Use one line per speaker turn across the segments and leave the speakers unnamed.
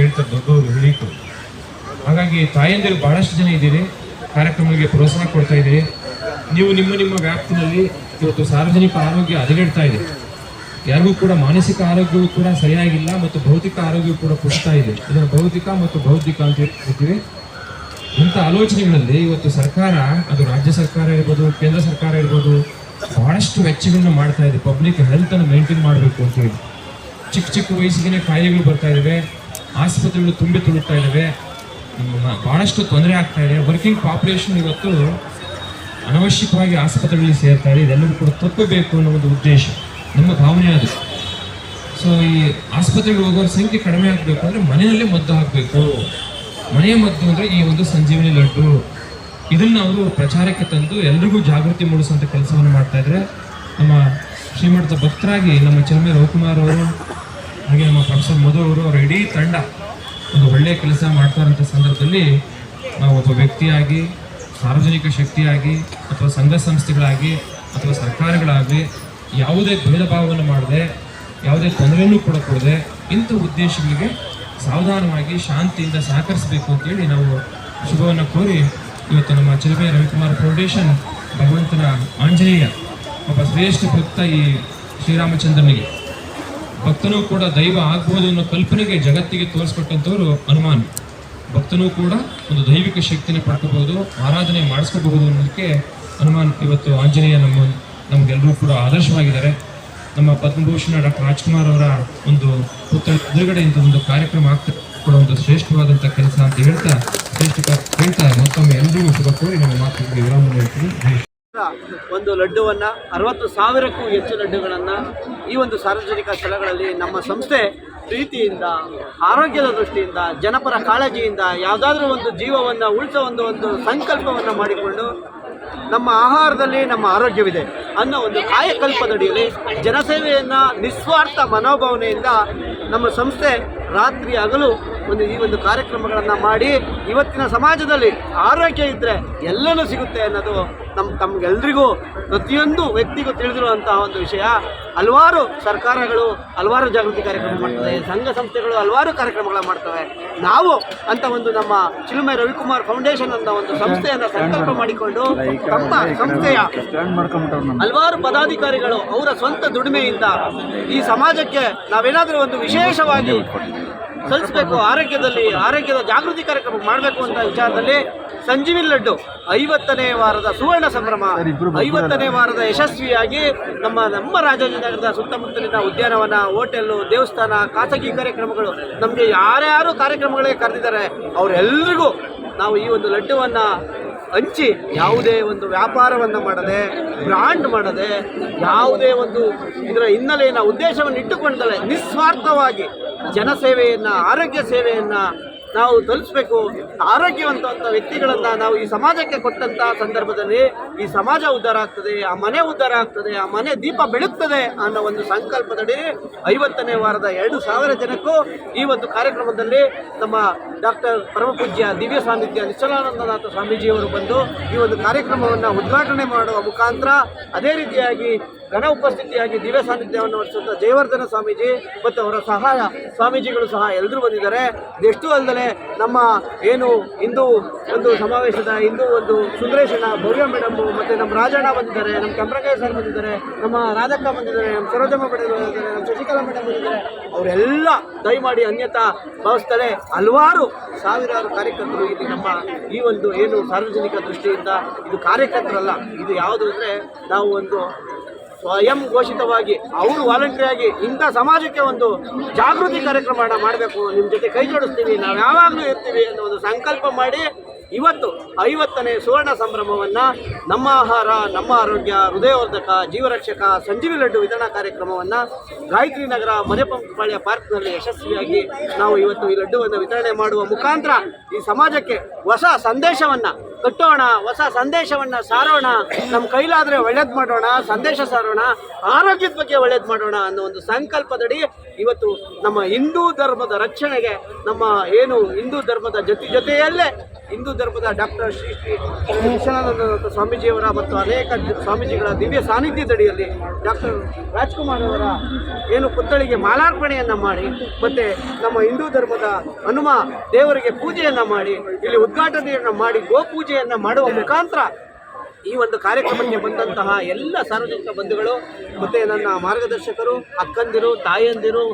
ಹೇಳ್ತಾರೆ ದೊಡ್ಡವರು ಹಿರೀಕರು ಹಾಗಾಗಿ ತಾಯಂದಿರು ಬಹಳಷ್ಟು ಜನ ಇದ್ದೀರಿ. ಕಾರ್ಯಕ್ರಮಗಳಿಗೆ ಪ್ರೋತ್ಸಾಹ ಕೊಡ್ತಾ ಇದ್ದೀರಿ. ನೀವು ನಿಮ್ಮ ನಿಮ್ಮ ವ್ಯಾಪ್ತಿನಲ್ಲಿ ಇವತ್ತು ಸಾರ್ವಜನಿಕ ಆರೋಗ್ಯ ಹದಗೆಡ್ತಾ ಇದೆ. ಯಾರಿಗೂ ಕೂಡ ಮಾನಸಿಕ ಆರೋಗ್ಯವೂ ಕೂಡ ಸರಿಯಾಗಿಲ್ಲ ಮತ್ತು ಭೌತಿಕ ಆರೋಗ್ಯವೂ ಕೂಡ ಕುಸ್ತಾ ಇದೆ. ಇದನ್ನು ಭೌತಿಕ ಮತ್ತು ಬೌದ್ಧಿಕ ಅಂತ ಹೇಳ್ತೀವಿ. ಇಂಥ ಆಲೋಚನೆಗಳಲ್ಲಿ ಇವತ್ತು ಸರ್ಕಾರ, ಅದು ರಾಜ್ಯ ಸರ್ಕಾರ ಇರ್ಬೋದು, ಕೇಂದ್ರ ಸರ್ಕಾರ ಇರ್ಬೋದು, ಬಹಳಷ್ಟು ವೆಚ್ಚಗಳನ್ನ ಮಾಡ್ತಾ ಇದೆ. ಪಬ್ಲಿಕ್ ಹೆಲ್ತ್ ಅನ್ನು ಮೇಂಟೈನ್ ಮಾಡಬೇಕು ಅಂತ ಹೇಳಿ. ಚಿಕ್ಕ ಚಿಕ್ಕ ವಯಸ್ಸಿಗೆ ಕಾಯಿಲೆಗಳು ಬರ್ತಾ ಇದ್ದಾವೆ. ಆಸ್ಪತ್ರೆಗಳು ತುಂಬಿ ತುಳುಕ್ತಾ ಇದ್ದಾವೆ ಭಾಳಷ್ಟು ತೊಂದರೆ ಆಗ್ತಾ ಇದೆ. ವರ್ಕಿಂಗ್ ಪಾಪ್ಯುಲೇಷನ್ ಇವತ್ತು ಅನವಶ್ಯಕವಾಗಿ ಆಸ್ಪತ್ರೆಗಳಲ್ಲಿ ಸೇರ್ತಾ ಇದೆ. ಇದೆಲ್ಲವೂ ಕೂಡ ತಪ್ಪಬೇಕು ಅನ್ನೋ ಒಂದು ಉದ್ದೇಶ. ನಮ್ಮ ಭಾವನೆ ಅದು. ಸೊ ಈ ಆಸ್ಪತ್ರೆಗೆ ಹೋಗೋರ ಸಂಖ್ಯೆ ಕಡಿಮೆ ಆಗಬೇಕು ಅಂದರೆ ಮನೆಯಲ್ಲೇ ಮದ್ದು ಹಾಕಬೇಕು. ಮನೆಯ ಮದ್ದು ಅಂದರೆ ಈ ಒಂದು ಸಂಜೀವನಿ ಲಡ್ಡು. ಇದನ್ನು ಅವರು ಪ್ರಚಾರಕ್ಕೆ ತಂದು ಎಲ್ರಿಗೂ ಜಾಗೃತಿ ಮೂಡಿಸುವಂಥ ಕೆಲಸವನ್ನು ಮಾಡ್ತಾ ಇದ್ದಾರೆ ನಮ್ಮ ಶ್ರೀಮಠದ ಭಕ್ತರಾಗಿ ನಮ್ಮ ಚರ್ಮೆ ರವಿಕುಮಾರ್ ಅವರು ಹಾಗೆ ನಮ್ಮ ಪ್ರೊಫೆಸರ್ ಮಧು ಅವರು ಅವರ ಇಡೀ ತಂಡ ಒಂದು ಒಳ್ಳೆಯ ಕೆಲಸ ಮಾಡ್ತಾರಂಥ ಸಂದರ್ಭದಲ್ಲಿ ನಾವು ಒಬ್ಬ ವ್ಯಕ್ತಿಯಾಗಿ, ಸಾರ್ವಜನಿಕ ಶಕ್ತಿಯಾಗಿ, ಅಥವಾ ಸಂಘ ಸಂಸ್ಥೆಗಳಾಗಿ, ಅಥವಾ ಸರ್ಕಾರಗಳಾಗಲಿ ಯಾವುದೇ ಭೇದ ಭಾವವನ್ನು ಮಾಡದೆ, ಯಾವುದೇ ತೊಂದರೆಯನ್ನು ಕೂಡ ಕೊಡದೆ ಇಂಥ ಉದ್ದೇಶಗಳಿಗೆ ಸಾವಧಾನವಾಗಿ, ಶಾಂತಿಯಿಂದ ಸಹಕರಿಸಬೇಕು ಅಂತೇಳಿ ನಾವು ಶುಭವನ್ನು ಕೋರಿ ಇವತ್ತು ನಮ್ಮ ಚಿಲುಮೆ ರವಿಕುಮಾರ್ ಫೌಂಡೇಶನ್ ಭಗವಂತನ ಆಂಜನೇಯ, ಒಬ್ಬ ಶ್ರೇಷ್ಠ ಭಕ್ತ ಈ ಶ್ರೀರಾಮಚಂದ್ರನಿಗೆ. ಭಕ್ತನೂ ಕೂಡ ದೈವ ಆಗ್ಬೋದು ಅನ್ನೋ ಕಲ್ಪನೆಗೆ ಜಗತ್ತಿಗೆ ತೋರಿಸ್ಕೊಟ್ಟಂಥವ್ರು ಹನುಮಾನ್. ಭಕ್ತನೂ ಕೂಡ ಒಂದು ದೈವಿಕ ಶಕ್ತಿನ ಪಡ್ಕೋಬಹುದು, ಆರಾಧನೆ ಮಾಡಿಸ್ಕೋಬಹುದು ಅನ್ನೋದಕ್ಕೆ ಹನುಮಾನ್ ಇವತ್ತು ಆಂಜನೇಯ ನಮ್ಮ ನಮಗೆಲ್ಲರೂ ಕೂಡ ಆದರ್ಶವಾಗಿದ್ದಾರೆ. ನಮ್ಮ ಪದ್ಮಭೂಷಣ ಡಾಕ್ಟರ್ ರಾಜ್ಕುಮಾರ್ ಅವರ ಒಂದು ಪುತ್ರ ಎದುರುಗಡೆ ಇಂಥ ಒಂದು ಕಾರ್ಯಕ್ರಮ ಆಗ್ತಾ ಕೂಡ ಒಂದು ಶ್ರೇಷ್ಠವಾದಂಥ ಕೆಲಸ ಅಂತ ಹೇಳ್ತಾ, ಶ್ರೇಷ್ಠ ಹೇಳ್ತಾ ಮತ್ತೊಮ್ಮೆ ಎಲ್ಲರಿಗೂ ಶುಭ ಕೋರಿ ನಮ್ಮ ಮಾತುಗಳಿಗೆ ವಿರಾಮ ಹೇಳ್ತೀನಿ
ಒಂದು ಲಡ್ಡುವನ್ನು ಅರವತ್ತು ಸಾವಿರಕ್ಕೂ ಹೆಚ್ಚು ಲಡ್ಡುಗಳನ್ನು ಈ ಒಂದು ಸಾರ್ವಜನಿಕ ಸ್ಥಳಗಳಲ್ಲಿ ನಮ್ಮ ಸಂಸ್ಥೆ ಪ್ರೀತಿಯಿಂದ, ಆರೋಗ್ಯದ ದೃಷ್ಟಿಯಿಂದ, ಜನಪರ ಕಾಳಜಿಯಿಂದ ಯಾವುದಾದ್ರೂ ಒಂದು ಜೀವವನ್ನು ಉಳಿಸೋ ಒಂದು ಒಂದು ಸಂಕಲ್ಪವನ್ನು ಮಾಡಿಕೊಂಡು ನಮ್ಮ ಆಹಾರದಲ್ಲಿ ನಮ್ಮ ಆರೋಗ್ಯವಿದೆ ಅನ್ನೋ ಒಂದು ಕಾಯಕಲ್ಪದಡಿಯಲ್ಲಿ ಜನಸೇವೆಯನ್ನು ನಿಸ್ವಾರ್ಥ ಮನೋಭಾವನೆಯಿಂದ ನಮ್ಮ ಸಂಸ್ಥೆ ರಾತ್ರಿ ಹಗಲು ಒಂದು ಈ ಒಂದು ಕಾರ್ಯಕ್ರಮಗಳನ್ನು ಮಾಡಿ ಇವತ್ತಿನ ಸಮಾಜದಲ್ಲಿ ಆರೋಗ್ಯ ಇದ್ದರೆ ಎಲ್ಲನೂ ಸಿಗುತ್ತೆ ಅನ್ನೋದು ನಮ್ಮ ತಮಗೆಲ್ರಿಗೂ ಪ್ರತಿಯೊಂದು ವ್ಯಕ್ತಿಗೂ ತಿಳಿದಿರುವಂತಹ ಒಂದು ವಿಷಯ. ಹಲವಾರು ಸರ್ಕಾರಗಳು ಹಲವಾರು ಜಾಗೃತಿ ಕಾರ್ಯಕ್ರಮ ಮಾಡ್ತವೆ. ಸಂಘ ಸಂಸ್ಥೆಗಳು ಹಲವಾರು ಕಾರ್ಯಕ್ರಮಗಳನ್ನು ಮಾಡ್ತವೆ. ನಾವು ಅಂತ ಒಂದು ನಮ್ಮ ಚಿಲುಮೆ ರವಿಕುಮಾರ್ ಫೌಂಡೇಶನ್ ಅನ್ನೋ ಒಂದು ಸಂಸ್ಥೆಯನ್ನು ಸಂಕಲ್ಪ ಮಾಡಿಕೊಂಡು ತಮ್ಮ ಸಂಸ್ಥೆಯ ಹಲವಾರು ಪದಾಧಿಕಾರಿಗಳು ಅವರ ಸ್ವಂತ ದುಡಿಮೆಯಿಂದ ಈ ಸಮಾಜಕ್ಕೆ ನಾವೇನಾದರೂ ಒಂದು ವಿಶೇಷವಾಗಿ ಸಲ್ಲಿಸಬೇಕು ಆರೋಗ್ಯದಲ್ಲಿ ಆರೋಗ್ಯದ ಜಾಗೃತಿ ಕಾರ್ಯಕ್ರಮ ಮಾಡಬೇಕು ಅಂತ ವಿಚಾರದಲ್ಲಿ ಸಂಜೀವಿ ಲಡ್ಡು ಐವತ್ತನೇ ವಾರದ ಸುವರ್ಣ ಸಂಭ್ರಮ ಐವತ್ತನೇ ವಾರದ ಯಶಸ್ವಿಯಾಗಿ ನಮ್ಮ ನಮ್ಮ ರಾಜಾಜಿನಗರದ ಸುತ್ತಮುತ್ತಲಿನ ಉದ್ಯಾನವನ ಹೋಟೆಲ್ಲು ದೇವಸ್ಥಾನ ಖಾಸಗಿ ಕಾರ್ಯಕ್ರಮಗಳು ನಮಗೆ ಯಾರ್ಯಾರು ಕಾರ್ಯಕ್ರಮಗಳಿಗೆ ಕರೆದಿದ್ದಾರೆ ಅವರೆಲ್ಲರಿಗೂ ನಾವು ಈ ಒಂದು ಲಡ್ಡುವನ್ನು ಹಂಚಿ ಯಾವುದೇ ಒಂದು ವ್ಯಾಪಾರವನ್ನು ಮಾಡದೆ ಬ್ರಾಂಡ್ ಮಾಡದೆ, ಯಾವುದೇ ಒಂದು ಇದರ ಹಿನ್ನೆಲೆಯನ್ನು, ಉದ್ದೇಶವನ್ನು ಇಟ್ಟುಕೊಂಡಲೆ ನಿಸ್ವಾರ್ಥವಾಗಿ ಜನಸೇವೆಯನ್ನು, ಆರೋಗ್ಯ ಸೇವೆಯನ್ನು ನಾವು ತಲುಪಿಸ್ಬೇಕು. ಆರೋಗ್ಯವಂತ ವ್ಯಕ್ತಿಗಳನ್ನು ನಾವು ಈ ಸಮಾಜಕ್ಕೆ ಕೊಟ್ಟಂಥ ಸಂದರ್ಭದಲ್ಲಿ ಈ ಸಮಾಜ ಉದ್ಧಾರ ಆಗ್ತದೆ, ಆ ಮನೆ ಉದ್ಧಾರ ಆಗ್ತದೆ, ಆ ಮನೆ ದೀಪ ಬೆಳಗ್ತದೆ ಅನ್ನೋ ಒಂದು ಸಂಕಲ್ಪದಡಿ ಐವತ್ತನೇ ವಾರದ ಎರಡು ಸಾವಿರ ಜನಕ್ಕೂ ಈ ಒಂದು ಕಾರ್ಯಕ್ರಮದಲ್ಲಿ ನಮ್ಮ ಡಾಕ್ಟರ್ ಪರಮಪೂಜ್ಯ ದಿವ್ಯ ಸಾನ್ನಿಧ್ಯ ನಿಶ್ಚಲಾನಂದನಾಥ ಸ್ವಾಮೀಜಿಯವರು ಬಂದು ಈ ಒಂದು ಕಾರ್ಯಕ್ರಮವನ್ನು ಉದ್ಘಾಟನೆ ಮಾಡುವ ಮುಖಾಂತರ ಅದೇ ರೀತಿಯಾಗಿ ಘನ ಉಪಸ್ಥಿತಿಯಾಗಿ ದಿವ್ಯ ಸಾನ್ನಿಧ್ಯವನ್ನು ವಹಿಸುವಂಥ ಜಯವರ್ಧನ ಸ್ವಾಮೀಜಿ ಮತ್ತು ಅವರ ಸಹಾಯ ಸ್ವಾಮೀಜಿಗಳು ಸಹ ಎಲ್ಲರೂ ಬಂದಿದ್ದಾರೆ. ಎಷ್ಟು ಅಲ್ಲದೆ ನಮ್ಮ ಏನು ಹಿಂದೂ ಒಂದು ಸಮಾವೇಶದ ಹಿಂದೂ ಒಂದು ಸುಂದರೇಶನ ಭವ್ಯ ಮೇಡಮ್ ಮತ್ತು ನಮ್ಮ ರಾಜಣ್ಣ ಬಂದಿದ್ದಾರೆ, ನಮ್ಮ ಕೆಂಪ್ರಕಾಯ್ ಸರ್ ಬಂದಿದ್ದಾರೆ, ನಮ್ಮ ರಾಧಕ್ಕ ಬಂದಿದ್ದಾರೆ, ನಮ್ಮ ಸರೋಜಮ್ಮ ಮೇಡಮ್ ಬಂದಿದ್ದಾರೆ, ನಮ್ಮ ಶಶಿಕಲಾ ಮೇಡಮ್ ಬಂದಿದ್ದಾರೆ. ಅವರೆಲ್ಲ ದಯಮಾಡಿ ಅನ್ಯತಾ ಭಾವಿಸ್ತಾರೆ. ಹಲವಾರು ಸಾವಿರಾರು ಕಾರ್ಯಕರ್ತರು ಇಲ್ಲಿ ನಮ್ಮ ಈ ಒಂದು ಏನು ಸಾರ್ವಜನಿಕ ದೃಷ್ಟಿಯಿಂದ ಇದು ಕಾರ್ಯಕರ್ತರಲ್ಲ. ಇದು ಯಾವುದು ಅಂದರೆ ನಾವು ಒಂದು ಸ್ವಯಂ ಘೋಷಿತವಾಗಿ ಅವರು ವಾಲಂಟಿಯರ್ ಆಗಿ ಇಂಥ ಸಮಾಜಕ್ಕೆ ಒಂದು ಜಾಗೃತಿ ಕಾರ್ಯಕ್ರಮ ಮಾಡಬೇಕು. ನಿಮ್ಮ ಜೊತೆ ಕೈ ಜೋಡಿಸ್ತೀವಿ, ನಾವು ಯಾವಾಗಲೂ ಇರ್ತೀವಿ ಅನ್ನೋ ಒಂದು ಸಂಕಲ್ಪ ಮಾಡಿ ಇವತ್ತು ಐವತ್ತನೇ ಸುವರ್ಣ ಸಂಭ್ರಮವನ್ನು ನಮ್ಮ ಆಹಾರ, ನಮ್ಮ ಆರೋಗ್ಯ, ಹೃದಯವರ್ಧಕ, ಜೀವರಕ್ಷಕ ಸಂಜೀವಿ ಲಡ್ಡು ವಿತರಣಾ ಕಾರ್ಯಕ್ರಮವನ್ನು ಗಾಯತ್ರಿ ನಗರ ಮನೆಪಂಪಾಳ್ಯ ಪಾರ್ಕ್ನಲ್ಲಿ ಯಶಸ್ವಿಯಾಗಿ ನಾವು ಇವತ್ತು ಈ ಲಡ್ಡುವನ್ನು ವಿತರಣೆ ಮಾಡುವ ಮುಖಾಂತರ ಈ ಸಮಾಜಕ್ಕೆ ಹೊಸ ಸಂದೇಶವನ್ನು ಕಟ್ಟೋಣ, ಹೊಸ ಸಂದೇಶವನ್ನ ಸಾರೋಣ ನಮ್ಮ ಕೈಲಾದ್ರೆ ಒಳ್ಳೇದು ಮಾಡೋಣ, ಸಂದೇಶ ಸಾರೋಣ, ಆರೋಗ್ಯದ ಬಗ್ಗೆ ಒಳ್ಳೇದು ಮಾಡೋಣ ಅನ್ನೋ ಒಂದು ಸಂಕಲ್ಪದಡಿ ಇವತ್ತು ನಮ್ಮ ಹಿಂದೂ ಧರ್ಮದ ರಕ್ಷಣೆಗೆ ನಮ್ಮ ಏನು ಹಿಂದೂ ಧರ್ಮದ ಜೊತೆ ಜೊತೆಯಲ್ಲೇ ಹಿಂದೂ ಧರ್ಮದ ಡಾಕ್ಟರ್ ಶ್ರೀ ಶ್ರೀ ವಿಶ್ವನಾಥ ಸ್ವಾಮೀಜಿಯವರ ಮತ್ತು ಅನೇಕ ಸ್ವಾಮೀಜಿಗಳ ದಿವ್ಯ ಸಾನ್ನಿಧ್ಯದಡಿಯಲ್ಲಿ ಡಾಕ್ಟರ್ ರಾಜ್ಕುಮಾರ್ ಅವರ ಏನು ಪುತ್ಥಳಿಗೆ ಮಾಲಾರ್ಪಣೆಯನ್ನು ಮಾಡಿ ಮತ್ತು ನಮ್ಮ ಹಿಂದೂ ಧರ್ಮದ ಹನುಮ ದೇವರಿಗೆ ಪೂಜೆಯನ್ನು ಮಾಡಿ, ಇಲ್ಲಿ ಉದ್ಘಾಟನೆಯನ್ನು ಮಾಡಿ ಗೋಪೂಜೆಯನ್ನು ಮಾಡುವ ಮುಖಾಂತರ ಈ ಒಂದು ಕಾರ್ಯಕ್ರಮಕ್ಕೆ ಬಂದಂತಹ ಎಲ್ಲ ಸಾರ್ವಜನಿಕ ಬಂಧುಗಳು ಮತ್ತು ನನ್ನ ಮಾರ್ಗದರ್ಶಕರು, ಅಕ್ಕಂದಿರು, ತಾಯಂದಿರು,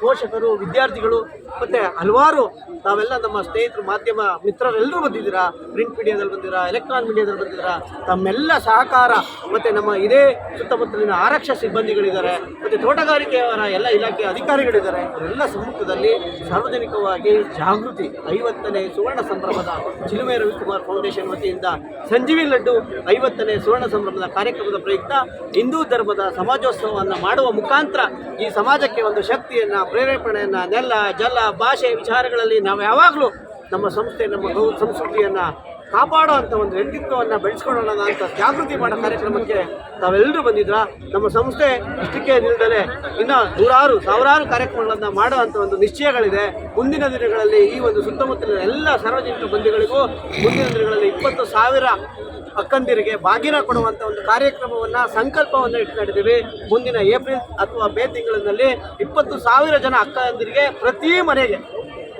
ಪೋಷಕರು, ವಿದ್ಯಾರ್ಥಿಗಳು, ಮತ್ತು ಹಲವಾರು ತಾವೆಲ್ಲ ನಮ್ಮ ಸ್ನೇಹಿತರು, ಮಾಧ್ಯಮ ಮಿತ್ರರೆಲ್ಲರೂ ಬಂದಿದ್ದೀರಾ? ಪ್ರಿಂಟ್ ಮೀಡಿಯಾದಲ್ಲಿ ಬಂದಿರಾ ಎಲೆಕ್ಟ್ರಾನ್ ಮೀಡಿಯಾದಲ್ಲಿ ಬಂದಿದ್ದೀರಾ? ತಮ್ಮೆಲ್ಲ ಸಹಕಾರ ಮತ್ತು ನಮ್ಮ ಇದೇ ಸುತ್ತಮುತ್ತಲಿನ ಆರಕ್ಷಾ ಸಿಬ್ಬಂದಿಗಳಿದ್ದಾರೆ. ಮತ್ತು ತೋಟಗಾರಿಕೆಯವರ ಎಲ್ಲ ಇಲಾಖೆ ಅಧಿಕಾರಿಗಳಿದ್ದಾರೆ. ಅವರೆಲ್ಲ ಸಮ್ಮುಖದಲ್ಲಿ ಸಾರ್ವಜನಿಕವಾಗಿ ಜಾಗೃತಿ, ಐವತ್ತನೇ ಸುವರ್ಣ ಸಂಭ್ರಮದ ಚಿಲುಮೆ ರವಿಕುಮಾರ್ ಫೌಂಡೇಶನ್ ವತಿಯಿಂದ ಸಂಜೀವಿ ಲಡ್ಡು ಐವತ್ತನೇ ಸುವರ್ಣ ಸಂಭ್ರಮದ ಕಾರ್ಯಕ್ರಮದ ಪ್ರಯುಕ್ತ ಹಿಂದೂ ಧರ್ಮದ ಸಮಾಜೋತ್ಸವವನ್ನು ಮಾಡುವ ಮುಖಾಂತರ ಈ ಸಮಾಜಕ್ಕೆ ಒಂದು ಶಕ್ತಿಯನ್ನು, ಪ್ರೇರೇಪಣೆಯನ್ನು, ನೆಲ, ಜಲ, ಭಾಷೆ, ವಿಚಾರಗಳಲ್ಲಿ ನಾವು ಯಾವಾಗಲೂ ನಮ್ಮ ಸಂಸ್ಥೆ, ನಮ್ಮ ಗೌ, ಸಂಸ್ಕೃತಿಯನ್ನು ಕಾಪಾಡುವಂಥ ಒಂದು ವ್ಯಕ್ತಿತ್ವವನ್ನು ಬೆಳೆಸ್ಕೊಳ್ಳೋಣ ಅಂತ ಜಾಗೃತಿ ಮಾಡೋ ಕಾರ್ಯಕ್ರಮಕ್ಕೆ ತಾವೆಲ್ಲರೂ ಬಂದಿದ್ರ. ನಮ್ಮ ಸಂಸ್ಥೆ ಇಷ್ಟಕ್ಕೆ ನಿಲ್ದಲೆ ಇನ್ನು ನೂರಾರು, ಸಾವಿರಾರು ಕಾರ್ಯಕ್ರಮಗಳನ್ನು ಮಾಡುವಂಥ ಒಂದು ನಿಶ್ಚಯಗಳಿದೆ. ಮುಂದಿನ ದಿನಗಳಲ್ಲಿ ಈ ಒಂದು ಸುತ್ತಮುತ್ತಲಿನ ಎಲ್ಲ ಸಾರ್ವಜನಿಕ ಬಂಧುಗಳಿಗೂ ಮುಂದಿನ ದಿನಗಳಲ್ಲಿ ಇಪ್ಪತ್ತು ಸಾವಿರ ಅಕ್ಕಂದಿರಿಗೆ ಬಾಗಿನ ಕೊಡುವಂಥ ಒಂದು ಕಾರ್ಯಕ್ರಮವನ್ನು, ಸಂಕಲ್ಪವನ್ನು ಇಟ್ಕೊಂಡಿದ್ದೀವಿ ಮುಂದಿನ ಏಪ್ರಿಲ್ ಅಥವಾ ಮೇ ತಿಂಗಳಿನಲ್ಲಿ ಇಪ್ಪತ್ತು ಸಾವಿರ ಜನ ಅಕ್ಕಂದಿರಿಗೆ ಪ್ರತಿ ಮನೆಗೆ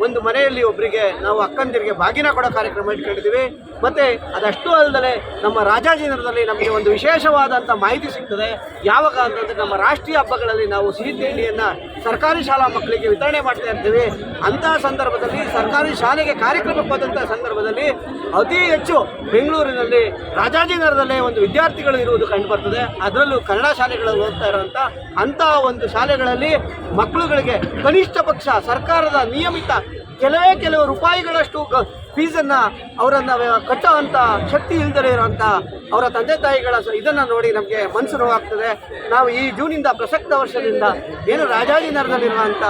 ಒಂದು ಮನೆಯಲ್ಲಿ ಒಬ್ಬರಿಗೆ ನಾವು ಅಕ್ಕಂದಿರಿಗೆ ಬಾಗಿನ ಕೊಡೋ ಕಾರ್ಯಕ್ರಮ ಇಟ್ಕೊಂಡಿದ್ದೀವಿ. ಮತ್ತು ಅದಷ್ಟು ಅಲ್ಲದೆ ನಮ್ಮ ರಾಜಾಜಿನಗರದಲ್ಲಿ ನಮಗೆ ಒಂದು ವಿಶೇಷವಾದಂಥ ಮಾಹಿತಿ ಸಿಗ್ತದೆ. ಯಾವಾಗ ಅಂತಂದರೆ ನಮ್ಮ ರಾಷ್ಟ್ರೀಯ ಹಬ್ಬಗಳಲ್ಲಿ ನಾವು ಸಿಹಿ ತಿಂಡಿಯನ್ನು ಸರ್ಕಾರಿ ಶಾಲಾ ಮಕ್ಕಳಿಗೆ ವಿತರಣೆ ಮಾಡ್ತಾ ಇರ್ತೀವಿ. ಅಂತಹ ಸಂದರ್ಭದಲ್ಲಿ ಸರ್ಕಾರಿ ಶಾಲೆಗೆ ಕಾರ್ಯಕ್ರಮಕ್ಕೆ ಹೋದಂಥ ಸಂದರ್ಭದಲ್ಲಿ ಅತಿ ಹೆಚ್ಚು ಬೆಂಗಳೂರಿನಲ್ಲಿ ರಾಜಾಜಿನಗರದಲ್ಲೇ ಒಂದು ವಿದ್ಯಾರ್ಥಿಗಳು ಇರುವುದು ಕಂಡುಬರ್ತದೆ. ಅದರಲ್ಲೂ ಕನ್ನಡ ಶಾಲೆಗಳಲ್ಲಿ ಓದ್ತಾ ಇರುವಂಥ ಅಂತಹ ಒಂದು ಶಾಲೆಗಳಲ್ಲಿ ಮಕ್ಕಳುಗಳಿಗೆ ಕನಿಷ್ಠ ಪಕ್ಷ ಸರ್ಕಾರದ ನಿಯಮಿತ ಕೆಲವೇ ಕೆಲವು ರೂಪಾಯಿಗಳಷ್ಟು ಗ ಫೀಸನ್ನು ಅವರನ್ನು ಕಟ್ಟೋ ಅಂಥ ಶಕ್ತಿ ಇಲ್ದಲೇ ಇರೋಂಥ ಅವರ ತಂದೆ ತಾಯಿಗಳ ಇದನ್ನ ಇದನ್ನು ನೋಡಿ ನಮಗೆ ಮನಸ್ಸು ನೋವಾಗ್ತದೆ. ನಾವು ಈ ಜೂನಿಂದ ಪ್ರಸಕ್ತ ವರ್ಷದಿಂದ ಏನು ರಾಜಾಜಿನಗರದಲ್ಲಿರುವಂಥ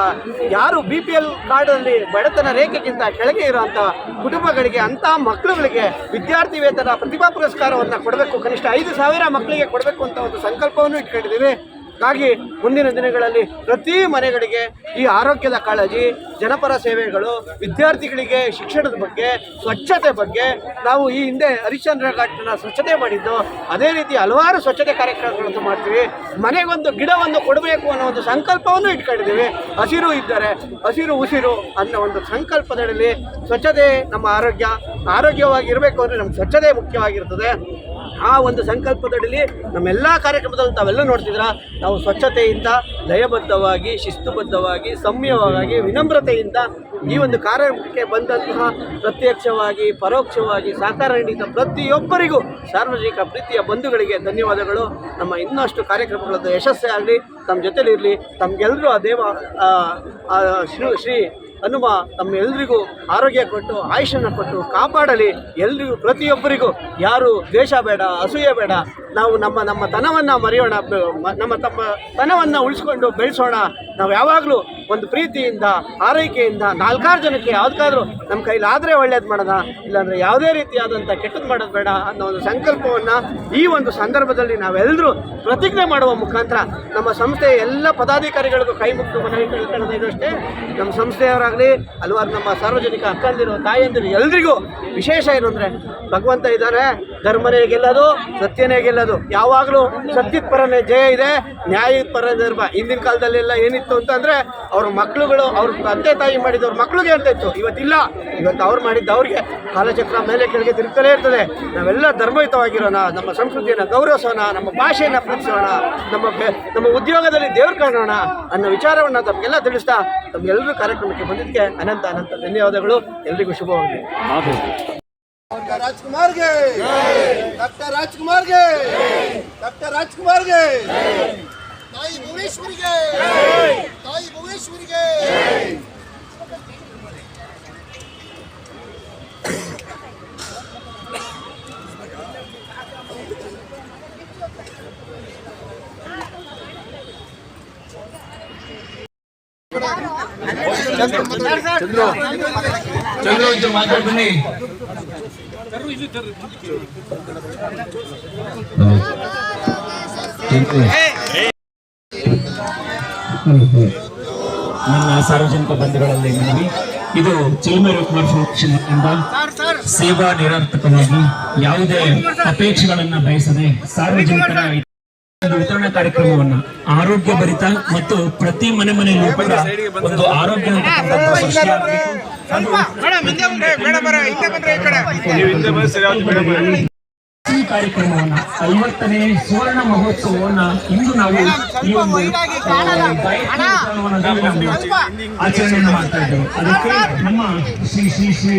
ಯಾರು ಬಿ ಪಿ ಎಲ್ ಕಾರ್ಡಲ್ಲಿ ಬಡತನ ರೇಖೆಗಿಂತ ಕೆಳಗೆ ಇರುವಂಥ ಕುಟುಂಬಗಳಿಗೆ ಅಂಥ ಮಕ್ಕಳುಗಳಿಗೆ ವಿದ್ಯಾರ್ಥಿ ವೇತನ ಪ್ರತಿಭಾ ಪುರಸ್ಕಾರವನ್ನು ಕೊಡಬೇಕು. ಕನಿಷ್ಠ ಐದು ಸಾವಿರ ಮಕ್ಕಳಿಗೆ ಕೊಡಬೇಕು ಅಂತ ಒಂದು ಸಂಕಲ್ಪವನ್ನು ಇಟ್ಕೊಂಡಿದ್ದೀವಿ. ಹಾಗಾಗಿ ಮುಂದಿನ ದಿನಗಳಲ್ಲಿ ಪ್ರತಿ ಮನೆಗಳಿಗೆ ಈ ಆರೋಗ್ಯದ ಕಾಳಜಿ, ಜನಪರ ಸೇವೆಗಳು, ವಿದ್ಯಾರ್ಥಿಗಳಿಗೆ ಶಿಕ್ಷಣದ ಬಗ್ಗೆ, ಸ್ವಚ್ಛತೆ ಬಗ್ಗೆ, ನಾವು ಈ ಹಿಂದೆ ಹರಿಶ್ಚಂದ್ರ ಘಾಟ್ನ ಸ್ವಚ್ಛತೆ ಮಾಡಿದ್ದು, ಅದೇ ರೀತಿ ಹಲವಾರು ಸ್ವಚ್ಛತೆ ಕಾರ್ಯಕ್ರಮಗಳನ್ನು ಮಾಡ್ತೀವಿ. ಮನೆಗೊಂದು ಗಿಡವನ್ನು ಕೊಡಬೇಕು ಅನ್ನೋ ಒಂದು ಸಂಕಲ್ಪವನ್ನು ಇಟ್ಕೊಂಡಿದ್ದೀವಿ. ಹಸಿರು ಇದ್ದರೆ ಹಸಿರು ಉಸಿರು ಅನ್ನೋ ಒಂದು ಸಂಕಲ್ಪದಲ್ಲಿ ಸ್ವಚ್ಛತೆ ನಮ್ಮ ಆರೋಗ್ಯ, ಆರೋಗ್ಯವಾಗಿರಬೇಕು ಅಂದರೆ ನಮ್ಮ ಸ್ವಚ್ಛತೆ ಮುಖ್ಯವಾಗಿರ್ತದೆ. ಆ ಒಂದು ಸಂಕಲ್ಪದಡಿಲಿ ನಮ್ಮೆಲ್ಲ ಕಾರ್ಯಕ್ರಮದಲ್ಲಿ ತಾವೆಲ್ಲ ನೋಡ್ತಿದ್ರ ನಾವು ಸ್ವಚ್ಛತೆಯಿಂದ, ಲಯಬದ್ಧವಾಗಿ, ಶಿಸ್ತುಬದ್ಧವಾಗಿ, ಸಮ್ಯವಾಗಿ, ವಿನಮ್ರತೆಯಿಂದ ಈ ಒಂದು ಕಾರ್ಯಕ್ರಮಕ್ಕೆ ಬಂದಂತಹ ಪ್ರತ್ಯಕ್ಷವಾಗಿ, ಪರೋಕ್ಷವಾಗಿ ಸಹಕಾರ ನೀಡಿದ ಪ್ರತಿಯೊಬ್ಬರಿಗೂ ಸಾರ್ವಜನಿಕ ಪ್ರೀತಿಯ ಬಂಧುಗಳಿಗೆ ಧನ್ಯವಾದಗಳು. ನಮ್ಮ ಇನ್ನಷ್ಟು ಕಾರ್ಯಕ್ರಮಗಳದ್ದು ಯಶಸ್ಸೇ ಆಗಲಿ, ತಮ್ಮ ಜೊತೆಲಿರಲಿ ತಮಗೆಲ್ಲರೂ ಆ ದೇವ ಶ್ರೀ ಶ್ರೀ ಹನುಮ ತಮ್ಮೆಲ್ಲರಿಗೂ ಆರೋಗ್ಯ ಕೊಟ್ಟು ಆಯುಷನ್ನು ಕೊಟ್ಟು ಕಾಪಾಡಲಿ. ಎಲ್ರಿಗೂ, ಪ್ರತಿಯೊಬ್ಬರಿಗೂ ಯಾರು ದ್ವೇಷ ಬೇಡ, ಅಸೂಯೆ ಬೇಡ, ನಾವು ನಮ್ಮ ನಮ್ಮ ತನವನ್ನು ಮರೆಯೋಣ ನಮ್ಮ ತಮ್ಮ ತನವನ್ನು ಉಳಿಸ್ಕೊಂಡು ಬೆಳೆಸೋಣ. ನಾವು ಯಾವಾಗಲೂ ಒಂದು ಪ್ರೀತಿಯಿಂದ, ಆರೈಕೆಯಿಂದ ನಾಲ್ಕಾರು ಜನಕ್ಕೆ ಯಾವುದಕ್ಕಾದ್ರೂ ನಮ್ಮ ಕೈಲಾದರೆ ಒಳ್ಳೇದು ಮಾಡೋಣ ಇಲ್ಲಾಂದರೆ ಯಾವುದೇ ರೀತಿಯಾದಂಥ ಕೆಟ್ಟದ್ದು ಮಾಡೋದು ಬೇಡ ಅನ್ನೋ ಒಂದು ಸಂಕಲ್ಪವನ್ನು ಈ ಒಂದು ಸಂದರ್ಭದಲ್ಲಿ ನಾವೆಲ್ಲರೂ ಪ್ರತಿಜ್ಞೆ ಮಾಡುವ ಮುಖಾಂತರ ನಮ್ಮ ಸಂಸ್ಥೆಯ ಎಲ್ಲ ಪದಾಧಿಕಾರಿಗಳಿಗೂ ಕೈ ಮುಗಿದು ಮನವಿ ಅಷ್ಟೇ. ನಮ್ಮ ಸಂಸ್ಥೆಯವರಾಗಲಿ ಹಲವಾರು ನಮ್ಮ ಸಾರ್ವಜನಿಕ ಅಕ್ಕಂದಿರು ತಾಯಂದಿರು ಎಲ್ರಿಗೂ ವಿಶೇಷ ಏನು ಅಂದರೆ ಭಗವಂತ ಇದ್ದಾನೆ ಧರ್ಮನೇ ಗೆಲ್ಲೋದು ಸತ್ಯನೇ ಗೆಲ್ಲೋದು ಯಾವಾಗಲೂ ಸತ್ಯದ ಪರನೇ ಜಯ ಇದೆ, ನ್ಯಾಯದ ಪರ ಧರ್ಮ. ಹಿಂದಿನ ಕಾಲದಲ್ಲೆಲ್ಲ ಏನಿತ್ತು ಅಂತಂದರೆ, ಅವ್ರ ಮಕ್ಕಳುಗಳು ಅವ್ರ ತಂದೆ ತಾಯಿ ಮಾಡಿದವ್ರ ಮಕ್ಳಿಗೆ ಇತ್ತು. ಇವತ್ತಿಲ್ಲ. ಇವತ್ತು ಅವ್ರು ಮಾಡಿದ್ದು ಅವ್ರಿಗೆ ಕಾಲಚಕ್ರ ಮೇಲೆ ಕೆಳಗೆ ತಿರುಗ್ತಲೇ ಇರ್ತದೆ. ನಾವೆಲ್ಲ ಧರ್ಮಯುತವಾಗಿರೋಣ. ನಮ್ಮ ಸಂಸ್ಕೃತಿಯನ್ನು ಗೌರವಿಸೋಣ, ನಮ್ಮ ಭಾಷೆಯನ್ನು ಪ್ರೀತಿಸೋಣ, ನಮ್ಮ ನಮ್ಮ ಉದ್ಯೋಗದಲ್ಲಿ ದೇವ್ರು ಕಾಣೋಣ ಅನ್ನೋ ವಿಚಾರವನ್ನು ತಮಗೆಲ್ಲ ತಿಳಿಸ್ತಾ ತಮ್ಗೆಲ್ಲರೂ ಕಾರ್ಯಕ್ರಮಕ್ಕೆ ಬಂದಿದ್ದಕ್ಕೆ ಅನಂತ ಅನಂತ ಧನ್ಯವಾದಗಳು. ಎಲ್ರಿಗೂ ಶುಭವಾಗಲಿ.
डॉक्टर राजकुमार गे डॉक्टर राजकुमार गे डॉक्टर राजकुमार गे ताई भुवनेश्वरी गे ताई भुवनेश्वरी गे
ಚಂದ್ರು ಒಂಚೂರು ಮಾತಾಡ್ ಬನ್ನಿ
ನನ್ನ ಸಾರ್ವಜನಿಕ ಬಂಧುಗಳಲ್ಲಿ ಮನವಿ ಇದು ಚಿಲ್ಮೇರು ಕುಮಾರ್ ಎಂಬ ಸೇವಾ ನಿರರ್ಥಕವಾಗಿ ಯಾವುದೇ ಅಪೇಕ್ಷೆಗಳನ್ನ ಬಯಸದೆ ಸಾರ್ವಜನಿಕರ ವಿತರಣಾ ಕಾರ್ಯಕ್ರಮವನ್ನ ಆರೋಗ್ಯ ಭರಿತ ಮತ್ತು ಪ್ರತಿ ಮನೆ ಮನೆಯಲ್ಲೂ ಕೂಡ ಒಂದು ಆರೋಗ್ಯ ಈ ಕಾರ್ಯಕ್ರಮವನ್ನ ಐವತ್ತನೇ ಸುವರ್ಣ ಮಹೋತ್ಸವವನ್ನ ಇಂದು ನಾವು ಈ ಒಂದು ಆಚರಣೆಯನ್ನು ಮಾಡ್ತಾ ಇದ್ದೇವೆ. ಅದಕ್ಕೆ ನಮ್ಮ ಶ್ರೀ ಶ್ರೀ ಶ್ರೀ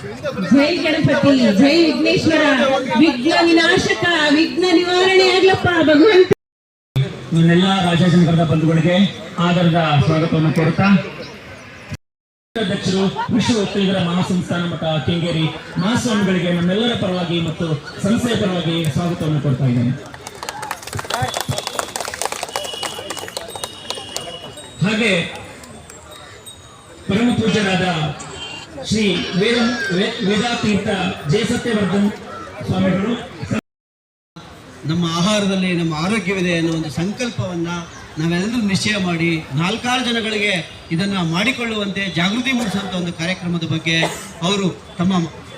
ಜೈ ಗಣಪತಿ, ಜೈ ವಿಘ್ನೇಶ್ವರ. ವಿಘ್ನ ವಿನಾಶಕ, ವಿಘ್ನ ನಿವಾರಣೆ ಆಗ್ಲಪ್ಪ, ಭಗವಂತ.
ಇವನ್ನೆಲ್ಲ ರಾಜಶಂಕರದ ಬಂಧುಗಳಿಗೆ ಆಧಾರದ ಸ್ವಾಗತವನ್ನು ಕೋರುತ್ತಾ. ಅಧ್ಯಕ್ಷರು ವಿಶ್ವ ಒಕ್ಕಲಿಗರ ಮಹಾಸಂಸ್ಥಾನ ಮಠ, ಕೆಂಗೇರಿ ಮಹಾಸ್ವಾಮಿಗಳಿಗೆ ನಮ್ಮೆಲ್ಲರ ಪರವಾಗಿ ಮತ್ತು ಸಂಸ್ಥೆಯ ಪರವಾಗಿ ಸ್ವಾಗತವನ್ನು ಕೊಡ್ತಾ ಇದ್ದೇನೆ. ಹಾಗೆ ಪರಮ ಪೂಜ್ಯರಾದ ಶ್ರೀ ವೇದ, ವೇ- ಜಯ ಸತ್ಯವರ್ಧನ್ ಸ್ವಾಮಿಗಳು.
ನಮ್ಮ ಆಹಾರದಲ್ಲಿ ನಮ್ಮ ಆರೋಗ್ಯವಿದೆ ಅನ್ನೋ ಒಂದು ಸಂಕಲ್ಪವನ್ನು ನಾವೆಲ್ಲರೂ ನಿಶ್ಚಯ ಮಾಡಿ ನಾಲ್ಕಾರು ಜನಗಳಿಗೆ ಇದನ್ನು ಮಾಡಿಕೊಳ್ಳುವಂತೆ ಜಾಗೃತಿ ಮೂಡಿಸುವಂಥ ಒಂದು ಕಾರ್ಯಕ್ರಮದ ಬಗ್ಗೆ ಅವರು ತಮ್ಮ,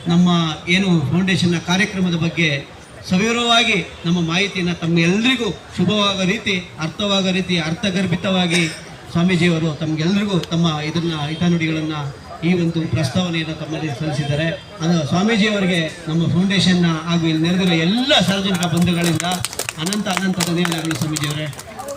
ನಮ್ಮ ಏನು ಫೌಂಡೇಶನ್ನ ಕಾರ್ಯಕ್ರಮದ ಬಗ್ಗೆ ಸವಿವರವಾಗಿ ನಮ್ಮ ಮಾಹಿತಿಯನ್ನು ತಮ್ಮ ಎಲ್ರಿಗೂ ಶುಭವಾಗೋ ರೀತಿ, ಅರ್ಥವಾಗೋ ರೀತಿ, ಅರ್ಥಗರ್ಭಿತವಾಗಿ ಸ್ವಾಮೀಜಿಯವರು ತಮಗೆಲ್ಲರಿಗೂ ತಮ್ಮ ಇದನ್ನ ಹಿತನುಡಿಗಳನ್ನು ಈ ಒಂದು ಪ್ರಸ್ತಾವನೆಯನ್ನು ತಮ್ಮಲ್ಲಿ ಸಲ್ಲಿಸಿದ್ದಾರೆ. ಅದು ಸ್ವಾಮೀಜಿಯವರಿಗೆ ನಮ್ಮ ಫೌಂಡೇಶನ್ನ ಹಾಗೂ ಇಲ್ಲಿ ನೆರೆದಿರುವ ಎಲ್ಲ ಸಾರ್ವಜನಿಕ ಬಂಧುಗಳಿಂದ ಅನಂತ ಅನಂತ ಧನ್ಯವಾದಗಳು ಸ್ವಾಮೀಜಿಯವರೇ.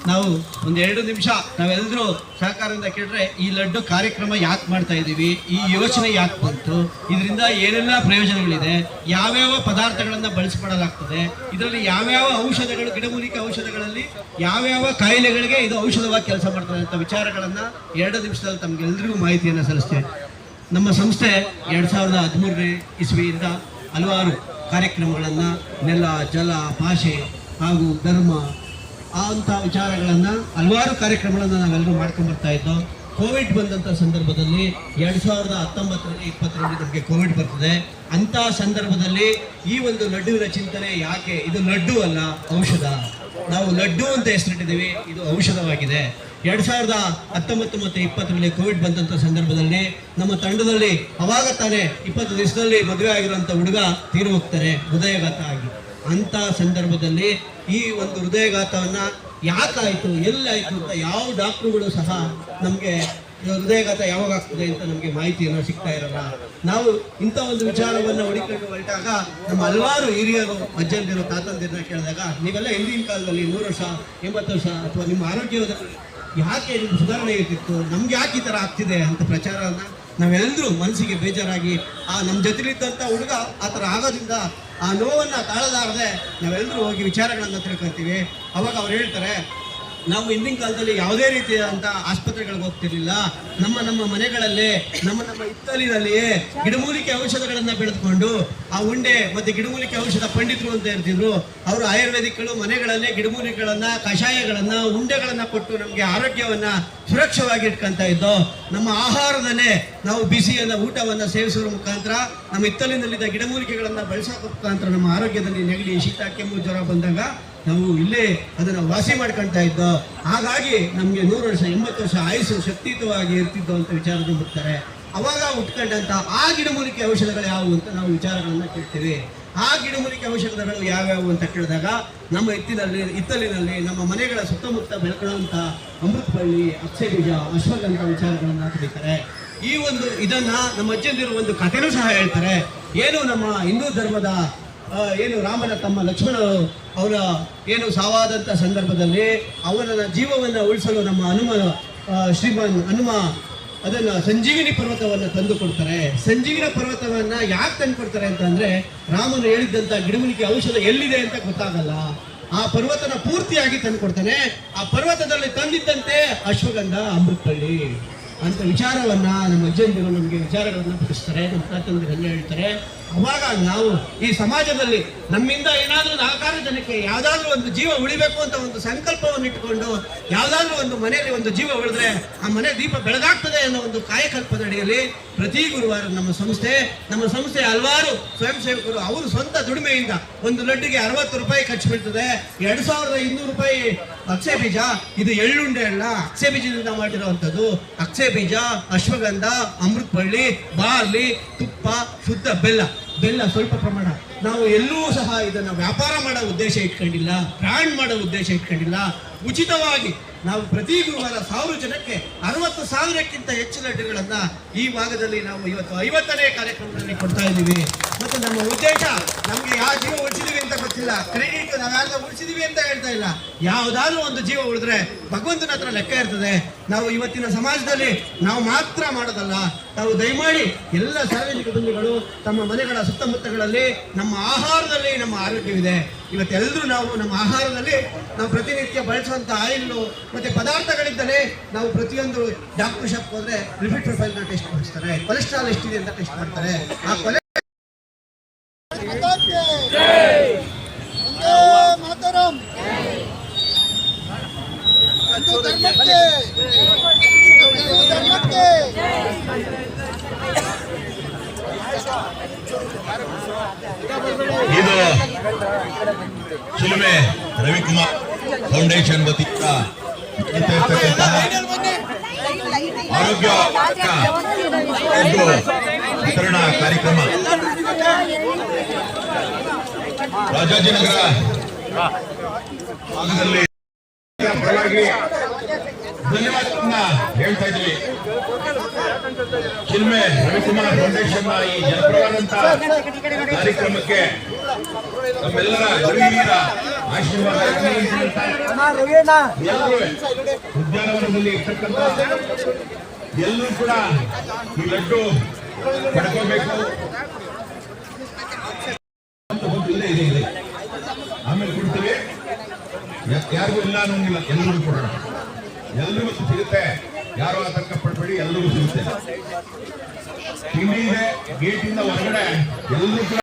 ನಾವು ಒಂದು ಎರಡು ನಿಮಿಷ ನಾವೆಲ್ಲರೂ ಸಹಕಾರದಿಂದ ಕೇಳಿದ್ರೆ ಈ ಲಡ್ಡು ಕಾರ್ಯಕ್ರಮ ಯಾಕೆ ಮಾಡ್ತಾ ಇದ್ದೀವಿ? ಈ ಯೋಚನೆ ಯಾಕೆ ಬಂತು? ಇದರಿಂದ ಏನೆಲ್ಲ ಪ್ರಯೋಜನಗಳಿದೆ? ಯಾವ್ಯಾವ ಪದಾರ್ಥಗಳನ್ನು ಬಳಸಿಕೊಡಲಾಗ್ತದೆ ಇದರಲ್ಲಿ ಯಾವ್ಯಾವ ಔಷಧಗಳು, ಗಿಡಮೂಲಿಕೆ ಔಷಧಗಳಲ್ಲಿ ಯಾವ್ಯಾವ ಕಾಯಿಲೆಗಳಿಗೆ ಇದು ಔಷಧವಾಗಿ ಕೆಲಸ ಮಾಡ್ತದೆ ಅಂತ ವಿಚಾರಗಳನ್ನು ಎರಡು ನಿಮಿಷದಲ್ಲಿ ತಮಗೆಲ್ಲರಿಗೂ ಮಾಹಿತಿಯನ್ನು ಸಲ್ಲಿಸ್ತೇವೆ ನಮ್ಮ ಸಂಸ್ಥೆ ಎರಡು ಸಾವಿರದ ಹದಿಮೂರನೇ ಇಸ್ವಿಯಿಂದ ಹಲವಾರು ಕಾರ್ಯಕ್ರಮಗಳನ್ನು ನೆಲ, ಜಲ, ಭಾಷೆ ಹಾಗೂ ಧರ್ಮ ಅಂಥ ವಿಚಾರಗಳನ್ನು ಹಲವಾರು ಕಾರ್ಯಕ್ರಮಗಳನ್ನು ನಾವೆಲ್ಲರೂ ಮಾಡ್ಕೊಂಡು ಬರ್ತಾ ಇದ್ದೋ ಕೋವಿಡ್ ಬಂದಂಥ ಸಂದರ್ಭದಲ್ಲಿ ಎರಡು ಸಾವಿರದ ಹತ್ತೊಂಬತ್ತರಲ್ಲಿ ಇಪ್ಪತ್ತರಲ್ಲಿ ನಮಗೆ ಕೋವಿಡ್ ಬರ್ತದೆ. ಅಂಥ ಸಂದರ್ಭದಲ್ಲಿ ಈ ಒಂದು ಲಡ್ಡುವಿನ ಚಿಂತನೆ ಯಾಕೆ? ಇದು ಲಡ್ಡು ಅಲ್ಲ, ಔಷಧ. ನಾವು ಲಡ್ಡು ಅಂತ ಹೆಸರಿಟ್ಟಿದ್ದೀವಿ, ಇದು ಔಷಧವಾಗಿದೆ. ಎರಡು ಸಾವಿರದ ಹತ್ತೊಂಬತ್ತು ಮತ್ತು ಇಪ್ಪತ್ತರಲ್ಲಿ ಕೋವಿಡ್ ಬಂದಂಥ ಸಂದರ್ಭದಲ್ಲಿ ನಮ್ಮ ತಂಡದಲ್ಲಿ ಅವಾಗ ತಾನೇ ಇಪ್ಪತ್ತು ದಿವಸದಲ್ಲಿ ಮದುವೆ ಆಗಿರುವಂಥ ಹುಡುಗ ತೀರು ಹೋಗ್ತಾರೆ ಹೃದಯಘಾತ ಆಗಿ. ಅಂಥ ಸಂದರ್ಭದಲ್ಲಿ ಈ ಒಂದು ಹೃದಯಘಾತವನ್ನ ಯಾಕಾಯಿತು, ಎಲ್ಲಾಯಿತು ಅಂತ ಯಾವ ಡಾಕ್ಟ್ರುಗಳು ಸಹ ನಮಗೆ ಹೃದಯಘಾತ ಯಾವಾಗ ಆಗ್ತದೆ ಅಂತ ನಮಗೆ ಮಾಹಿತಿಯನ್ನು ಸಿಗ್ತಾ ಇರಲ್ಲ. ನಾವು ಇಂಥ ಒಂದು ವಿಚಾರವನ್ನು ಹುಡುಕೊಂಡು ಹೊರಟಾಗ ನಮ್ಮ ಹಲವಾರು ಹಿರಿಯರು, ಅಜ್ಜಂದಿರು, ತಾತಂದಿರನ್ನ ಕೇಳಿದಾಗ ನೀವೆಲ್ಲ ಹಿಂದಿನ ಕಾಲದಲ್ಲಿ ನೂರು ವರ್ಷ, ಎಂಬತ್ತು ವರ್ಷ ಅಥವಾ ನಿಮ್ಮ ಆರೋಗ್ಯದ ಯಾಕೆ ನಿಮ್ಗೆ ಸುಧಾರಣೆ ಇರ್ತಿತ್ತು ನಮ್ಗೆ ಯಾಕೆ ಈ ಥರ ಆಗ್ತಿದೆ ಅಂತ ಪ್ರಚಾರನ ನಾವೆಲ್ಲರೂ ಮನಸ್ಸಿಗೆ ಬೇಜಾರಾಗಿ, ಆ ನಮ್ಮ ಜೊತೆಲಿದ್ದಂಥ ಹುಡುಗ ಆ ಥರ ಆಗೋದ್ರಿಂದ ಆ ನೋವನ್ನು ತಾಳಲಾರದೆ ನಾವೆಲ್ಲರೂ ಹೋಗಿ ವಿಚಾರಗಳನ್ನು ತಿಳ್ಕೊತೀವಿ ಅವಾಗ ಅವ್ರು ಹೇಳ್ತಾರೆ ನಾವು ಹಿಂದಿನ ಕಾಲದಲ್ಲಿ ಯಾವುದೇ ರೀತಿಯಾದಂಥ ಆಸ್ಪತ್ರೆಗಳಿಗೆ ಹೋಗ್ತಿರ್ಲಿಲ್ಲ. ನಮ್ಮ ನಮ್ಮ ಮನೆಗಳಲ್ಲೇ, ನಮ್ಮ ನಮ್ಮ ಹಿತ್ತಲಿನಲ್ಲಿಯೇ ಗಿಡಮೂಲಿಕೆ ಔಷಧಗಳನ್ನ ಬೆಳೆದುಕೊಂಡು ಆ ಉಂಡೆ ಮತ್ತೆ ಗಿಡಮೂಲಿಕೆ ಔಷಧ ಪಂಡಿತರು ಅಂತ ಇರ್ತಿದ್ರು ಅವರು ಆಯುರ್ವೇದಿಕ್ಗಳು ಮನೆಗಳಲ್ಲೇ ಗಿಡಮೂಲಿಕೆಗಳನ್ನ ಕಷಾಯಗಳನ್ನ, ಉಂಡೆಗಳನ್ನ ಕೊಟ್ಟು ನಮಗೆ ಆರೋಗ್ಯವನ್ನ ಸುರಕ್ಷವಾಗಿ ಇಟ್ಕೊಂತ ಇದ್ದೋ, ನಮ್ಮ ಆಹಾರದಲ್ಲೇ ನಾವು ಬಿಸಿಯನ್ನ, ಊಟವನ್ನ ಸೇವಿಸುವ ಮುಖಾಂತರ ನಮ್ಮ ಹಿತ್ತಲಿನಲ್ಲಿದ್ದ ಗಿಡಮೂಲಿಕೆಗಳನ್ನ ಬಳಸೋ ಮುಖಾಂತರ ನಮ್ಮ ಆರೋಗ್ಯದಲ್ಲಿ ನೆಗಡಿ, ಶೀತ, ಕೆಮ್ಮು, ಜ್ವರ ಬಂದಾಗ ನಾವು ಇಲ್ಲೇ ಅದನ್ನು ವಾಸಿ ಮಾಡ್ಕೊಳ್ತಾ ಇದ್ದೋ. ಹಾಗಾಗಿ ನಮಗೆ ನೂರು ವರ್ಷ, ಎಂಬತ್ತು ವರ್ಷ ಆಯುಸ್ಸು ಶಕ್ತಿಯುತವಾಗಿ ಇರ್ತಿದ್ದು ಅಂತ ವಿಚಾರದಲ್ಲಿ ಬರ್ತಾರೆ ಅವಾಗ ಉಟ್ಕೊಂಡಂಥ ಆ ಗಿಡಮೂಲಿಕೆ ಔಷಧಗಳು ಯಾವುವು ಅಂತ ನಾವು ವಿಚಾರಗಳನ್ನು ಕೇಳ್ತೀವಿ. ಆ ಗಿಡಮೂಲಿಕೆ ಔಷಧಗಳು ಯಾವ್ಯಾವು ಅಂತ ಕೇಳಿದಾಗ ನಮ್ಮ ಹಿತ್ತಿನಲ್ಲಿ ಇತ್ತಲಿನಲ್ಲಿ ನಮ್ಮ ಮನೆಗಳ ಸುತ್ತಮುತ್ತ ಬೆಳ್ಕೊಳ್ಳುವಂಥ ಅಮೃತ ಬಳ್ಳಿ ಅಕ್ಷಯ ಬೀಜ ಅಶ್ವಗಂಧ ವಿಚಾರಗಳನ್ನ ತಿಳಿತಾರೆ ಈ ಒಂದು ಇದನ್ನ ನಮ್ಮ ಅಜ್ಜಂದಿರು ಒಂದು ಕಥೆನೂ ಸಹ ಹೇಳ್ತಾರೆ. ಏನು ನಮ್ಮ ಹಿಂದೂ ಧರ್ಮದ ಏನು ರಾಮನ ತಮ್ಮ ಲಕ್ಷ್ಮಣರು ಅವರ ಏನು ಸಾವಾದಂಥ ಸಂದರ್ಭದಲ್ಲಿ ಅವನ ಜೀವವನ್ನು ಉಳಿಸಲು ನಮ್ಮ ಹನುಮ ಶ್ರೀಮನ್ ಹನುಮ ಅದನ್ನು ಸಂಜೀವಿನಿ ಪರ್ವತವನ್ನು ತಂದು ಕೊಡ್ತಾರೆ. ಸಂಜೀವಿನಿ ಪರ್ವತವನ್ನು ಯಾಕೆ ತಂದು ಕೊಡ್ತಾರೆ ಅಂತಂದ್ರೆ ರಾಮನು ಹೇಳಿದ್ದಂಥ ಗಿಡಮುಲಿಕೆ ಔಷಧ ಎಲ್ಲಿದೆ ಅಂತ ಗೊತ್ತಾಗಲ್ಲ. ಆ ಪರ್ವತನ ಪೂರ್ತಿಯಾಗಿ ತಂದು ಕೊಡ್ತಾನೆ. ಆ ಪರ್ವತದಲ್ಲಿ ತಂದಿದ್ದಂತೆ ಅಶ್ವಗಂಧ ಅಮೃತಹಳ್ಳಿ ಅಂತ ವಿಚಾರವನ್ನು ನಮ್ಮ ಅಜ್ಜಂದಿರು ನಮಗೆ ವಿಚಾರಗಳನ್ನು ಬಿಡಿಸ್ತಾರೆ ನಮ್ಮ ತಾತಂದಿರು ಹಂಗೆ ಹೇಳ್ತಾರೆ. ಅವಾಗ ನಾವು ಈ ಸಮಾಜದಲ್ಲಿ ನಮ್ಮಿಂದ ಏನಾದರೂ ನಾಲ್ಕಾರು ಜನಕ್ಕೆ ಯಾವುದಾದ್ರೂ ಒಂದು ಜೀವ ಉಳಿಬೇಕು ಅಂತ ಒಂದು ಸಂಕಲ್ಪವನ್ನು ಇಟ್ಟುಕೊಂಡು ಯಾವುದಾದ್ರೂ ಒಂದು ಮನೆಯಲ್ಲಿ ಒಂದು ಜೀವ ಉಳಿದ್ರೆ ಆ ಮನೆ ದೀಪ ಬೆಳಗಾಗ್ತದೆ ಅನ್ನೋ ಒಂದು ಕಾಯಕಲ್ಪದ ಅಡಿಯಲ್ಲಿ ಪ್ರತಿ ಗುರುವಾರ ನಮ್ಮ ಸಂಸ್ಥೆ ನಮ್ಮ ಸಂಸ್ಥೆ ಹಲವಾರು ಸ್ವಯಂ ಸೇವಕರು ಅವರು ಸ್ವಂತ ದುಡಿಮೆಯಿಂದ ಒಂದು ಲಡ್ಡಿಗೆ ಅರವತ್ತು ರೂಪಾಯಿ ಖರ್ಚು ಬೀಳ್ತದೆ. ಎರಡು ಸಾವಿರದ ಇನ್ನೂರು ರೂಪಾಯಿ ಅಕ್ಷೆ ಬೀಜ, ಇದು ಎಳ್ಳುಂಡೆ ಅಲ್ಲ ಅಕ್ಷೆ ಬೀಜದಿಂದ ಮಾಡಿರುವಂಥದ್ದು. ಅಕ್ಷೆ ಬೀಜ, ಅಶ್ವಗಂಧ, ಅಮೃತಬಳ್ಳಿ, ಬಾರ್ಲಿ, ತುಪ್ಪ, ಶುದ್ಧ ಬೆಲ್ಲ. ಬೆಲ್ಲ ಸ್ವಲ್ಪ ಪ್ರಮಾಣ. ನಾವು ಎಲ್ಲೂ ಸಹ ಇದನ್ನು ವ್ಯಾಪಾರ ಮಾಡೋ ಉದ್ದೇಶ ಇಟ್ಕೊಂಡಿಲ್ಲ ಬ್ರ್ಯಾಂಡ್ ಮಾಡೋ ಉದ್ದೇಶ ಇಟ್ಕೊಂಡಿಲ್ಲ. ಉಚಿತವಾಗಿ ನಾವು ಪ್ರತಿ ಗುರುವಾರ ಸಾವಿರ ಜನಕ್ಕೆ ಅರವತ್ತು ಸಾವಿರಕ್ಕಿಂತ ಹೆಚ್ಚು ಲಡ್ಡುಗಳನ್ನ ಈ ಭಾಗದಲ್ಲಿ ನಾವು ಇವತ್ತು ಐವತ್ತನೇ ಕಾರ್ಯಕ್ರಮದಲ್ಲಿ ಕೊಡ್ತಾ ಇದ್ದೀವಿ. ಮತ್ತು ನಮ್ಮ ಉದ್ದೇಶ, ನಮಗೆ ಯಾವ ಜೀವ ಉಳಿಸಿದೀವಿ ಅಂತ ಗೊತ್ತಿಲ್ಲ. ಕ್ರೆಡಿಟ್ ನಾವ್ಯಾರ ಉಳಿಸಿದೀವಿ ಅಂತ ಹೇಳ್ತಾ ಇಲ್ಲ. ಯಾವುದಾದ್ರೂ ಒಂದು ಜೀವ ಉಳಿದ್ರೆ ಭಗವಂತನ ಹತ್ರ ಲೆಕ್ಕ ಇರ್ತದೆ. ನಾವು ಇವತ್ತಿನ ಸಮಾಜದಲ್ಲಿ ನಾವು ಮಾತ್ರ ಮಾಡೋದಲ್ಲ. ನಾವು ದಯಮಾಡಿ ಎಲ್ಲ ಸಾರ್ವಜನಿಕ ಬಂಧುಗಳು ತಮ್ಮ ಮನೆಗಳ ಸುತ್ತಮುತ್ತಗಳಲ್ಲಿ ನಮ್ಮ ಆಹಾರದಲ್ಲಿ ನಮ್ಮ ಆರೋಗ್ಯವಿದೆ. ಇವತ್ತೆಲ್ಲರೂ ನಾವು ನಮ್ಮ ಆಹಾರದಲ್ಲಿ ನಾವು ಪ್ರತಿನಿತ್ಯ ಬಳಸುವಂಥ ಆಯಿಲ್ಲು ಮತ್ತು ಪದಾರ್ಥಗಳಿಂದಲೇ ನಾವು ಪ್ರತಿಯೊಂದು ಡಾಕ್ಟರ್ ಶಾಪ್ ಹೋದರೆ ಲಿಪಿಡ್ ಪ್ರೊಫೈಲ್ನ ಟೆಸ್ಟ್ ಮಾಡಿಸ್ತಾರೆ. ಕೊಲೆಸ್ಟ್ರಾಲ್ ಎಷ್ಟಿದೆ ಅಂತ ಟೆಸ್ಟ್ ಮಾಡ್ತಾರೆ. ಆ ಕೊಲೆ
ಮಾತಾಕ್ಕೆ ಒಂದೇ ಮಾತರಂ ಹಿಂದೂ ಧರ್ಮಕ್ಕೆ ಹಿಂದೂ ಧರ್ಮಕ್ಕೆ
ಇದು ಚಿಲುಮೆ ರವಿಕುಮಾರ್ ಫೌಂಡೇಶನ್ ವತಿಯಿಂದ ಆರೋಗ್ಯ ವಿತರಣಾ ಕಾರ್ಯಕ್ರಮ. ರಾಜಾಜಿನಗರ ಭಾಗದಲ್ಲಿ ಪರವಾಗಿ ಧನ್ಯವಾದವನ್ನ ಹೇಳ್ತಾ ಇದ್ದೀವಿ ಚಿನ್ಮೆ ರವಿಕುಮಾರ್ ಫೌಂಡೇಶನ್ ಈ ಜನಪ್ರವಾದಂತ ಕಾರ್ಯಕ್ರಮಕ್ಕೆ ನಮ್ಮೆಲ್ಲರ ಗುರುಹಿರಿಯರ ಉದ್ಯಾನವನದಲ್ಲಿ ಇರ್ತಕ್ಕಂಥ ಎಲ್ಲರೂ ಕೂಡ ಈ ಲಡ್ಡು ಪಡ್ಕೋಬೇಕು ಇದೆ ಇದೆ ಆಮೇಲೆ ಕೊಡ್ತೀವಿ ಯಾರಿಗೂ ಇಲ್ಲ ಅನ್ನೋಂಗಿಲ್ಲ ಎಲ್ಲರಿಗೂ ಕೊಡೋಣ ಎಲ್ರಿಗೂ ಸಿಗುತ್ತೆ ಯಾರು ಆತಂಕ ಪಡಬೇಡಿ ಎಲ್ರಿಗೂ ಸಿಗುತ್ತೆ ಗೇಟಿಂದ ಹೊರಗಡೆ ಎಲ್ಲರೂ